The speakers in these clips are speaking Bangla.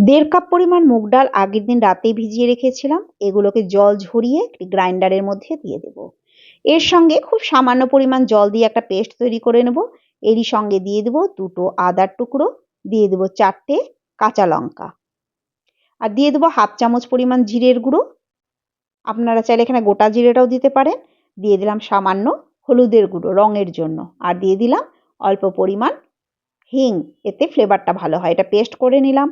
দেড় কাপ পরিমাণ মুগ ডাল আগের দিন রাতেই ভিজিয়ে রেখেছিলাম। এগুলোকে জল ঝরিয়ে একটি গ্রাইন্ডারের মধ্যে দিয়ে দেব। এর সঙ্গে খুব সামান্য পরিমাণ জল দিয়ে একটা পেস্ট তৈরি করে নেব। এরই সঙ্গে দিয়ে দেবো দুটো আদার টুকরো, দিয়ে দেবো চারটে কাঁচা লঙ্কা। আর দিয়ে দেবো হাফ চামচ পরিমাণ জিরের গুঁড়ো। আপনারা চাইলে এখানে গোটা জিরেটাও দিতে পারেন। দিয়ে দিলাম সামান্য হলুদের গুঁড়ো রঙের জন্য। আর দিয়ে দিলাম অল্প পরিমাণ হিং, এতে ফ্লেভারটা ভালো হয়। এটা পেস্ট করে নিলাম।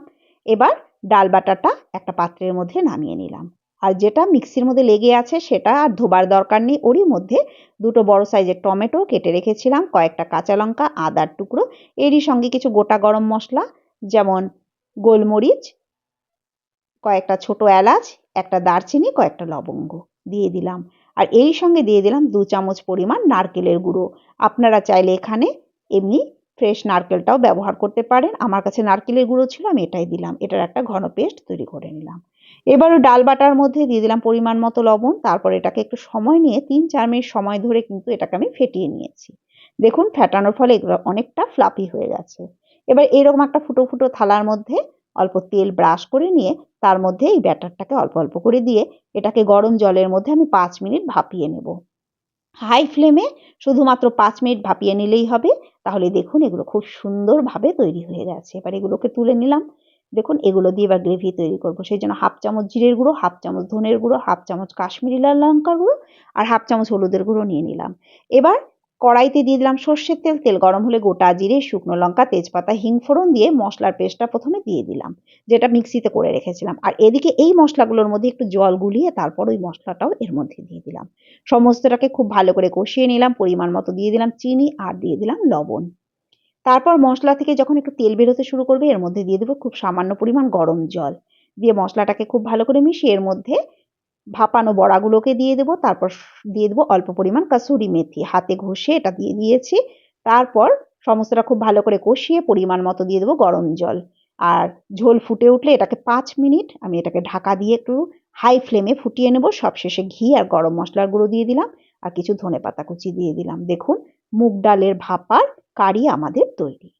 এবার ডাল বাটাটা একটা পাত্রের মধ্যে নামিয়ে নিলাম। আর যেটা মিক্সির মধ্যে লেগে আছে সেটা আর ধোবার দরকার নেই, ওরই মধ্যে দুটো বড় সাইজের টমেটো কেটে রেখেছিলাম, কয়েকটা কাঁচা লঙ্কা, আদার টুকরো, এরই সঙ্গে কিছু গোটা গরম মশলা, যেমন গোলমরিচ, কয়েকটা ছোট এলাচ, একটা দারচিনি, কয়েকটা লবঙ্গ দিয়ে দিলাম। আর এই সঙ্গে দিয়ে দিলাম দু চামচ পরিমাণ নারকেলের গুঁড়ো। আপনারা চাইলে এখানে এমনি ফ্রেশ নারকেলটাও ব্যবহার করতে পারেন। আমার কাছে নারকেলের গুঁড়ো ছিল, আমি এটাই দিলাম। এটার একটা ঘন পেস্ট তৈরি করে নিলাম। এবার ডাল বাটার মধ্যে দিয়ে দিলাম পরিমাণ মতো লবণ। তারপর এটাকে একটু সময় নিয়ে তিন চার মিনিট সময় ধরে কিন্তু এটাকে আমি ফেটিয়ে নিয়েছি। দেখুন, ফেটানোর ফলে এগুলো অনেকটা ফ্লাপি হয়ে গেছে। এবার এরকম একটা ফুটো ফুটো থালার মধ্যে অল্প তেল ব্রাশ করে নিয়ে তার মধ্যে এই ব্যাটারটাকে অল্প অল্প করে দিয়ে এটাকে গরম জলের মধ্যে আমি পাঁচ মিনিট ভাপিয়ে নেব। হাই ফ্লেমে শুধুমাত্র পাঁচ মিনিট ভাপিয়ে নিলেই হবে। তাহলে দেখুন এগুলো খুব সুন্দরভাবে তৈরি হয়ে গেছে। এবার এগুলোকে তুলে নিলাম। দেখুন এগুলো দিয়ে এবার গ্রেভি তৈরি করব। সেই জন্য হাফ চামচ জিরের গুঁড়ো হাফ চামচ ধনের গুঁড়ো হাফ চামচ কাশ্মীরি লাল লঙ্কার গুঁড়ো আর হাফ চামচ হলুদের গুঁড়ো নিয়ে নিলাম। এবার কড়াইতে দিয়ে দিলাম সর্ষের তেল। তেল গরম হলে গোটা জিরে, শুকনো লঙ্কা, তেজপাতা, হিং ফোড়ন দিয়ে মশলার পেস্টটা প্রথমে দিয়ে দিলাম, যেটা মিক্সিতে করে রেখেছিলাম। আর এদিকে এই মশলাগুলোর মধ্যে একটু জল গুলিয়ে তারপর ওই মশলাটাও এর মধ্যে দিয়ে দিলাম। সমস্তটাকে খুব ভালো করে কষিয়ে নিলাম, পরিমাণ মতো দিয়ে দিলাম চিনি আর দিয়ে দিলাম লবণ। তারপর মশলা থেকে যখন একটু তেল বেরোতে শুরু করবে, এর মধ্যে দিয়ে দেবো খুব সামান্য পরিমাণ গরম জল। দিয়ে মশলাটাকে খুব ভালো করে মিশিয়ে এর মধ্যে ভাপানো বড়াগুলোকে দিয়ে দেবো, তারপর দিয়ে দেবো অল্প পরিমাণ কাসুরি মেথি। হাতে ঘষে এটা দিয়ে দিয়েছি। তারপর সমস্তটা খুব ভালো করে কষিয়ে পরিমাণ মতো দিয়ে দেবো গরম জল। আর ঝোল ফুটে উঠলে এটাকে পাঁচ মিনিট আমি এটাকে ঢাকা দিয়ে একটু হাই ফ্লেমে ফুটিয়ে নেব। সবশেষে ঘি আর গরম মশলার গুঁড়ো দিয়ে দিলাম। আর কিছু ধনে পাতা কুচি দিয়ে দিলাম। দেখুন, মুগ ডালের ভাপার কারি আমাদের তৈরি।